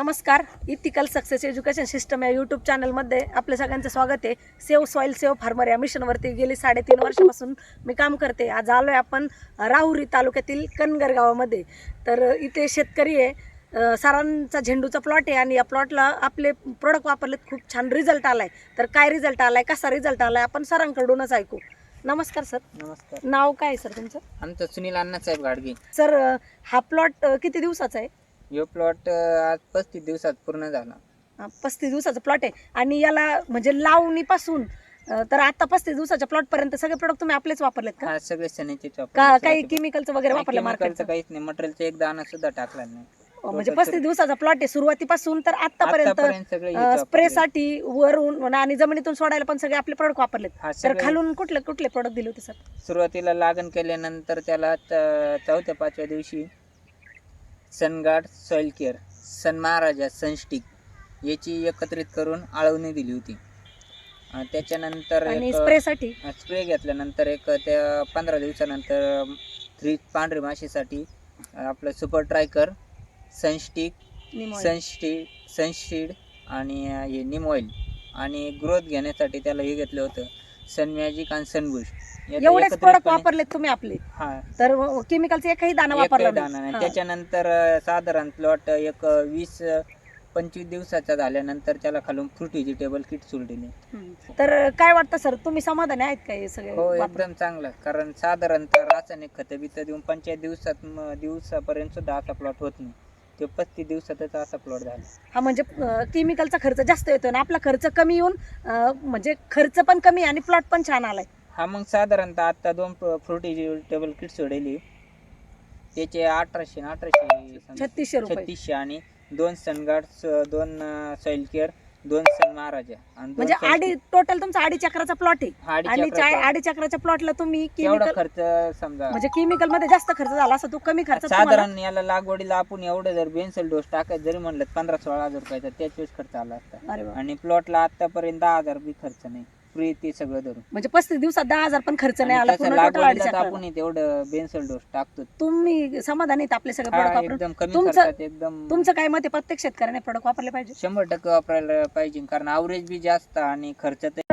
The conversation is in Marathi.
नमस्कार इथिकल सक्सेस एज्युकेशन सिस्टम या यूट्यूब चॅनलमध्ये आपल्या सगळ्यांचं स्वागत आहे. सेव सॉईल सेव फार्मर या मिशनवरती गेली साडेतीन वर्षापासून मी काम करते. आज आलो आहे आपण राहुरी तालुक्यातील कनगर गावामध्ये. तर इथे शेतकरी आहे. सरांचा झेंडूचा प्लॉट आहे आणि या प्लॉटला आपले प्रोडक्ट वापरलेत. खूप छान रिझल्ट आलाय. तर काय रिझल्ट आलाय? कसा रिझल्ट आलाय? आपण सरांकडूनच ऐकू. नमस्कार सर नमस्कार. नाव काय आहे सर तुमचं? आमचं सुनील अण्णासाहेब गाडगे. सर हा प्लॉट किती दिवसाचा आहे? यो प्लॉट आज पस्तीस दिवसात पूर्ण झाला. पस्तीस दिवसाचा प्लॉट आहे. आणि याला म्हणजे लावणीपासून अं, तर आता पस्तीस दिवसाच्या प्लॉट पर्यंत सगळे प्रोडक्ट तुम्ही आपलेच वापरलेत का? हा सगळे सनेचे का काही केमिकलचं वगैरे वापरलं मार्केटचं काहीच नाही. मटेरियलचा एक दाणा सुद्धा टाकला नाही. म्हणजे पस्तीस दिवसाचा प्लॉट आहे सुरुवातीपासून तर आतापर्यंत आतापर्यंत सगळे हेच वापरले. स्प्रेसाठी वरून आणि जमिनीतून सोडायला पण सगळे आपले प्रोडक्ट वापरलेत. हा तर सगळे खालून कुठले कुठले प्रोडक्ट दिले होते सर सुरुवातीला लागण केल्यानंतर त्याला त- चौथ्या पाचव्या दिवशी सनगार्ड सॉइल केअर सन महाराजा सनस्टिक याची एकत्रित करून आळवणी दिली होती. त्याच्यानंतर आणि स्प्रेसाठी? स्प्रे घेतल्यानंतर एक त्या पंधरा दिवसानंतर थ्री पांढरी माशीसाठी आपलं सुपर ट्रायकर सनस्टिक सनस्टी सनशीड आणि हे निम ऑइल आणि ग्रोथ घेण्यासाठी त्याला हे घेतलं होतं. सन मॅजिक आणि सनबुश एवढेच प्रोडक्ट वापरलेत तुम्ही आपले हा तर केमिकलचा एकही दाना एकही वापरला दाणा नाही. नाही. त्याच्यानंतर अं, साधारण प्लॉट एक अं, वीस अं, पंचवीस दिवसाचा झाल्यानंतर त्याला खालून फ्रूट व्हेजिटेबल किट हम्म. तर काय वाटतं सर तुम्ही समाधानी आहेत का हे सगळे हो वापरून? एकदम चांगलं कारण साधारणतः रासायनिक खतं बितं देऊन पंचायत दिवसात म- दिवसापर्यंत सुद्धा असा प्लॉट होत नाही ते पस्तीस दिवसातच असा प्लॉट झाला. हा म्हणजे केमिकलचा खर्च जास्त येतो ना आपला खर्च कमी येऊन अं, म्हणजे खर्च पण कमी आणि प्लॉट पण छान आलाय. हा मग साधारणतः आता दोन फ्रूट व्हेजिटेबल किट सोडली त्याचे अठराशे अठराशे छत्तीसशे रुपये. छत्तीसशे आणि दोन सनगार्ड्स दोन सॉइल केअर दोन सन महाराजा आणि दोन म्हणजे आडी टोटल तुमचा आडी चक्राचा प्लॉट आहे. आणि आडी चक्राच्या प्लॉटला तुम्ही केमिकल खर्च समजा म्हणजे केमिकलमध्ये जास्त खर्च झाला असं तो कमी खर्च तुम्हाला- साधारण याला लागवडीला आपण एवढं जर बेन्सल डोस टाकायचं जरी म्हणलं पंधरा सोळा हजार रुपयाचा त्याच वेळेस खर्च आला असता. अरे वा. आणि प्लॉटला आतापर्यंत दहा हजार बी खर्च नाही. फ्री ते सगळं धरून. म्हणजे पस्तीस दिवसात दहा हजार पण खर्च नाही आणि आला पूर्ण लागवडीला तर. आपण हे तेवढं बेन्सल डोस टाकतो तुम्ही समाधानी आहेत आपले सगळे हा, प्रोडक्ट वापरून. एकदम कमी तुमचं- खर्चात एकदम तुमचं काय मत आहे? प्रत्येक शेतकऱ्याने प्रोडक्ट वापरले पाहिजे. शंभर टक्के वापरायला पाहिजे कारण अवरेज बी जास्त आणि खर्च तर